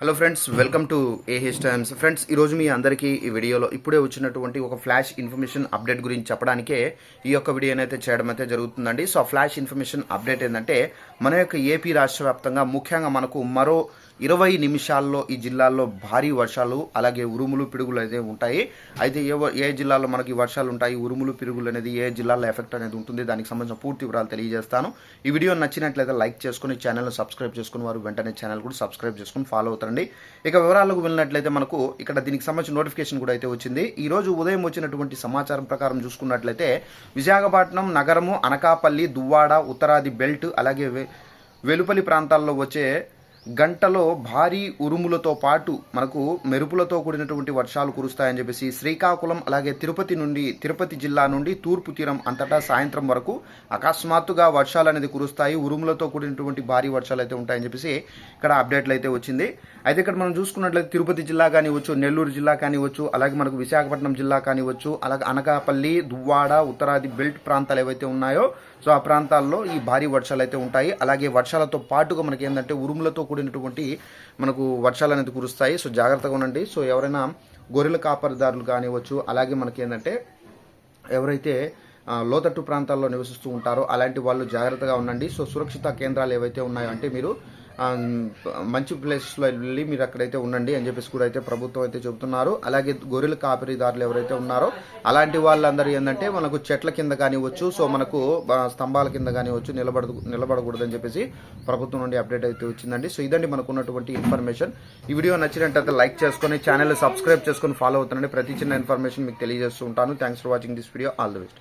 Hello friends welcome to AH times friends ఈరోజు మీ అందరికీ ఈ వీడియోలో ఇప్పుడే వచ్చినటువంటి ఒక ఫ్లాష్ ఇన్ఫర్మేషన్ అప్డేట్ గురించి చెప్పడానికే ఈ యొక్క వీడియోని అయితే చేయడం అయితే జరుగుతుందండి. సో ఫ్లాష్ ఇన్ఫర్మేషన్ అప్డేట్ ఏంటంటే మన యొక్క ఏపీ రాష్ట్ర వ్యాప్తంగా ముఖ్యంగా మనకు మరో ఇరవై నిమిషాల్లో ఈ జిల్లాల్లో భారీ వర్షాలు అలాగే ఉరుములు పిడుగులు అయితే ఉంటాయి. అయితే ఏ ఏ జిల్లాలో మనకి వర్షాలు ఉంటాయి ఉరుములు పిడుగులు అనేది ఏ జిల్లాలో ఎఫెక్ట్ అనేది ఉంటుంది దానికి సంబంధించిన పూర్తి వివరాలు తెలియజేస్తాను. ఈ వీడియో నచ్చినట్లయితే లైక్ చేసుకుని ఛానల్ను సబ్స్క్రైబ్ చేసుకుని వారు వెంటనే ఛానల్ కూడా సబ్స్క్రైబ్ చేసుకుని ఫాలో అవుతారు. చేస్తారండి. ఇక వివరాలకు వెళ్ళినట్లయితే మనకు ఇక్కడ దీనికి సంబంధించిన నోటిఫికేషన్ కూడా అయితే వచ్చింది. ఈ రోజు ఉదయం వచ్చినటువంటి సమాచారం ప్రకారం చూసుకున్నట్లయితే విశాఖపట్నం నగరము అనకాపల్లి దువ్వాడ ఉత్తరాది బెల్ట్ అలాగే వెలుపలి ప్రాంతాల్లో వచ్చే గంటలో భారీ ఉరుములతో పాటు మనకు మెరుపులతో కూడినటువంటి వర్షాలు కురుస్తాయని చెప్పేసి శ్రీకాకుళం అలాగే తిరుపతి నుండి తిరుపతి జిల్లా నుండి తూర్పు తీరం అంతటా సాయంత్రం వరకు అకస్మాత్తుగా వర్షాలు అనేది కురుస్తాయి. ఉరుములతో కూడినటువంటి భారీ వర్షాలు అయితే ఉంటాయని చెప్పేసి ఇక్కడ అప్డేట్లు అయితే వచ్చింది. అయితే ఇక్కడ మనం చూసుకున్నట్లయితే తిరుపతి జిల్లా కానివచ్చు నెల్లూరు జిల్లా కానివచ్చు అలాగే మనకు విశాఖపట్నం జిల్లా కానివచ్చు అలాగే అనకాపల్లి దువ్వాడ ఉత్తరాది బెల్ట్ ప్రాంతాలు ఏవైతే ఉన్నాయో సో ఆ ప్రాంతాల్లో ఈ భారీ వర్షాలు అయితే ఉంటాయి. అలాగే వర్షాలతో పాటుగా మనకి ఏంటంటే ఉరుములతో కూడినటువంటి మనకు వర్షాలు అనేది కురుస్తాయి. సో జాగ్రత్తగా ఉండండి. సో ఎవరైనా గొర్రెల కాపరిదారులు కానివచ్చు అలాగే మనకి ఏంటంటే ఎవరైతే లోతట్టు ప్రాంతాల్లో నివసిస్తూ ఉంటారో అలాంటి వాళ్ళు జాగ్రత్తగా ఉండండి. సో సురక్షిత కేంద్రాలు ఏవైతే ఉన్నాయో అంటే మీరు మంచి ప్లేసెస్లో వెళ్ళి మీరు అక్కడైతే ఉండండి అని చెప్పేసి కూడా అయితే ప్రభుత్వం అయితే చెబుతున్నారు. అలాగే గొర్రెల కాపరిదారులు ఎవరైతే ఉన్నారో అలాంటి వాళ్ళందరూ ఏంటంటే మనకు చెట్ల కింద కానివచ్చు సో మనకు స్తంభాల కింద కానివచ్చు నిలబడ నిలబడకూడదని చెప్పేసి ప్రభుత్వం నుండి అప్డేట్ అయితే వచ్చిందండి. సో ఇదండి మనకు ఉన్నటువంటి ఇన్ఫర్మేషన్. ఈ వీడియో నచ్చినట్టయితే లైక్ చేసుకొని ఛానల్ సబ్స్క్రైబ్ చేసుకొని ఫాలో అవుతుండండి. ప్రతి చిన్న ఇన్ఫర్మేషన్ మీకు తెలియజేస్తూ ఉంటాను. Thanks for watching this video all the best